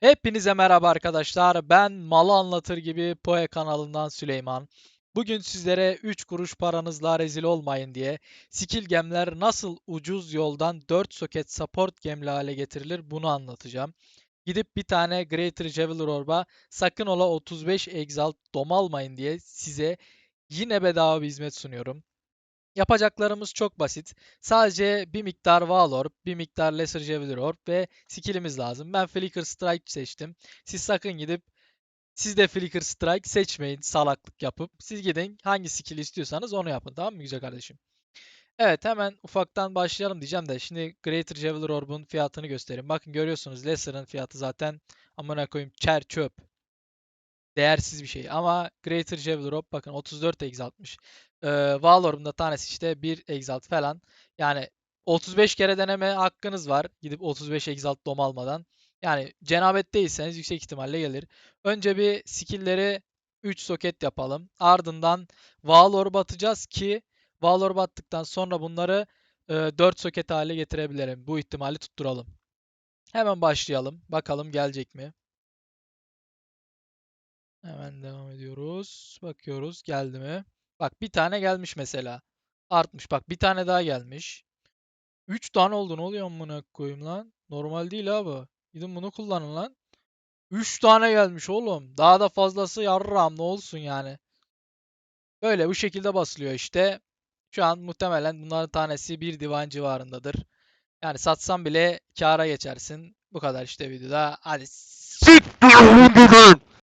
Hepinize merhaba arkadaşlar. Ben Malı Anlatır gibi Poe kanalından Süleyman. Bugün sizlere 3 kuruş paranızla rezil olmayın diye skill gemler nasıl ucuz yoldan 4 soket support gemli hale getirilir bunu anlatacağım. Gidip bir tane Greater Javelin Orb'a sakın ola 35 Exalt dom almayın diye size yine bedava bir hizmet sunuyorum. Yapacaklarımız çok basit. Sadece bir miktar Valor, bir miktar Lesser Javelin Orb ve skillimiz lazım. Ben Flicker Strike seçtim. Siz sakın gidip siz de Flicker Strike seçmeyin salaklık yapıp. Siz gidin hangi skill istiyorsanız onu yapın tamam mı güzel kardeşim? Evet hemen ufaktan başlayalım diyeceğim de şimdi Greater Javelin Orb'un fiyatını göstereyim. Bakın görüyorsunuz Lesser'ın fiyatı zaten amına koyayım çer çöp. Değersiz bir şey. Ama Greater Orb bakın 34 exaltmış. Ee, Valorb'un da tanesi işte 1 exalt falan. Yani 35 kere deneme hakkınız var. Gidip 35 exalt dom almadan. Yani cenabet değilseniz yüksek ihtimalle gelir. Önce bir skill'leri 3 soket yapalım. Ardından Valorb atacağız ki Valorb attıktan sonra bunları e, 4 soket hale getirebilirim. Bu ihtimali tutturalım. Hemen başlayalım. Bakalım gelecek mi? Hemen devam ediyoruz. Bakıyoruz geldi mi? Bak bir tane gelmiş mesela. Artmış. Bak bir tane daha gelmiş. 3 tane oldu. Ne oluyor amına koyayım lan? Normal değil abi. Gidin bunu kullanın lan. 3 tane gelmiş oğlum. Daha da fazlası yarram ne olsun yani. Böyle bu şekilde basılıyor işte. Şu an muhtemelen bunların tanesi bir divan civarındadır. Yani satsan bile kâra geçersin. Bu kadar işte videoda. Hadi s-